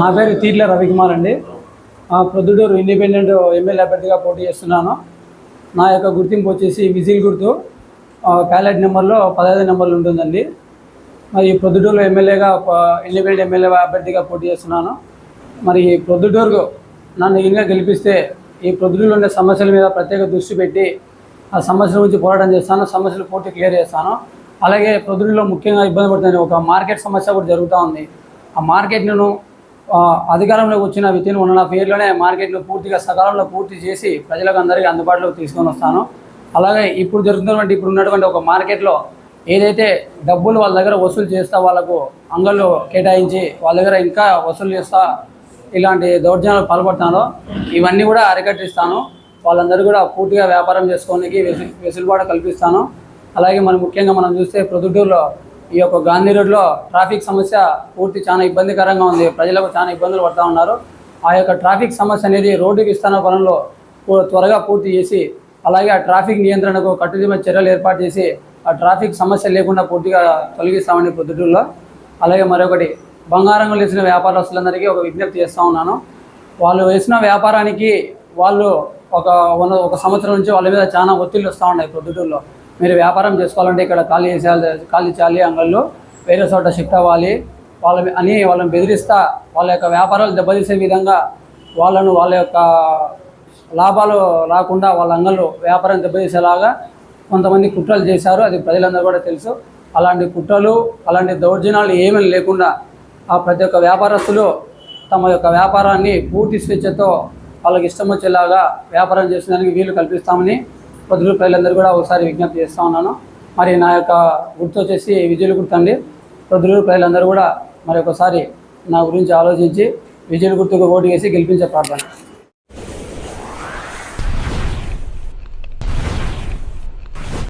నా పేరు తీట్ల రవికుమార్ అండి. ప్రొద్దుటూరు ఇండిపెండెంట్ ఎమ్మెల్యే అభ్యర్థిగా పోటీ చేస్తున్నాను. నా యొక్క గుర్తింపు వచ్చేసి విజిల్ గుర్తు ఆ, బ్యాలెట్ నెంబర్లో పదహైదు నెంబర్లు ఉంటుందండి. మరి ప్రొద్దుటూరులో ఎమ్మెల్యేగా ఇండిపెండెంట్ ఎమ్మెల్యే అభ్యర్థిగా పోటీ చేస్తున్నాను. మరి ప్రొద్దుటూరు నన్ను ఇంకా గెలిపిస్తే ఈ ప్రొద్దుటూరులో ఉండే సమస్యల మీద ప్రత్యేక దృష్టి పెట్టి ఆ సమస్యల గురించి పోరాటం చేస్తాను సమస్యలు పూర్తి క్లియర్ చేస్తాను. అలాగే ప్రొద్దుటూరులో ముఖ్యంగా ఇబ్బంది పడుతుంది ఒక మార్కెట్ సమస్య కూడా జరుగుతూ ఉంది. ఆ మార్కెట్ను అధికారంలోకి వచ్చిన within one and half ఇయర్లోనే మార్కెట్ను పూర్తిగా సకాలంలో పూర్తి చేసి ప్రజలకు అందరికీ అందుబాటులోకి తీసుకొని వస్తాను. అలాగే ఇప్పుడు జరుగుతున్నటువంటి ఇప్పుడు ఉన్నటువంటి ఒక మార్కెట్లో ఏదైతే డబ్బులు వాళ్ళ దగ్గర వసూలు చేస్తా వాళ్ళకు అంగళ్ళు కేటాయించి వాళ్ళ దగ్గర ఇంకా వసూలు చేస్తా ఇలాంటి దౌర్జన్యాలు పాల్పడుతున్నారో ఇవన్నీ కూడా అరికట్టిస్తాను. వాళ్ళందరూ కూడా పూర్తిగా వ్యాపారం చేసుకోవడానికి వెసులుబాటు కల్పిస్తాను. అలాగే మనం ముఖ్యంగా మనం చూస్తే ప్రొద్దుటూరులో ఈ యొక్క గాంధీ రోడ్లో ట్రాఫిక్ సమస్య పూర్తి చాలా ఇబ్బందికరంగా ఉంది. ప్రజలకు చాలా ఇబ్బందులు పడుతూ ఉన్నారు. ఆ యొక్క ట్రాఫిక్ సమస్య అనేది రోడ్డుకి విస్తరణ పనుల్లో త్వరగా పూర్తి చేసి అలాగే ఆ ట్రాఫిక్ నియంత్రణకు కట్టుదిట్టమైన చర్యలు ఏర్పాటు చేసి ఆ ట్రాఫిక్ సమస్య లేకుండా పూర్తిగా తొలగిస్తామని పొద్దుటూరులో. అలాగే మరొకటి బంగారంలో వేసిన వ్యాపారస్తులందరికీ ఒక విజ్ఞప్తి చేస్తూ ఉన్నాను. వాళ్ళు వేసిన వ్యాపారానికి వాళ్ళు ఒక ఒక సంవత్సరం నుంచి వాళ్ళ మీద చాలా ఒత్తిళ్ళు వస్తూ ఉన్నాయి పొద్దుటూరులో. మీరు వ్యాపారం చేసుకోవాలంటే ఇక్కడ ఖాళీ చేసేయాలి ఖాళీ చేయాలి అంగళ్ళు వేరే చోట షిఫ్ట్ అవ్వాలి. వాళ్ళ అని వాళ్ళని బెదిరిస్తా వాళ్ళ యొక్క వ్యాపారాలు దెబ్బతీసే విధంగా వాళ్ళను వాళ్ళ యొక్క లాభాలు రాకుండా వాళ్ళ అంగళ్ళు వ్యాపారం దెబ్బతీసేలాగా కొంతమంది కుట్రలు చేశారు అది ప్రజలందరూ కూడా తెలుసు. అలాంటి కుట్రలు అలాంటి దౌర్జన్యాలు ఏమీ లేకుండా ఆ ప్రతి ఒక్క వ్యాపారస్తులు తమ యొక్క వ్యాపారాన్ని పూర్తి స్వేచ్ఛతో వాళ్ళకి ఇష్టం వచ్చేలాగా వ్యాపారం చేసేదానికి వీలు కల్పిస్తామని పొద్దురు ప్రజలందరూ కూడా ఒకసారి విజ్ఞప్తి చేస్తూ ఉన్నాను. మరి నా యొక్క గుర్తు వచ్చేసి విజయులు గుర్తు అండి. ప్రజలందరూ కూడా మరి ఒకసారి నా గురించి ఆలోచించి విజయులు గుర్తుకు ఓటు వేసి గెలిపించే ప్రార్థన.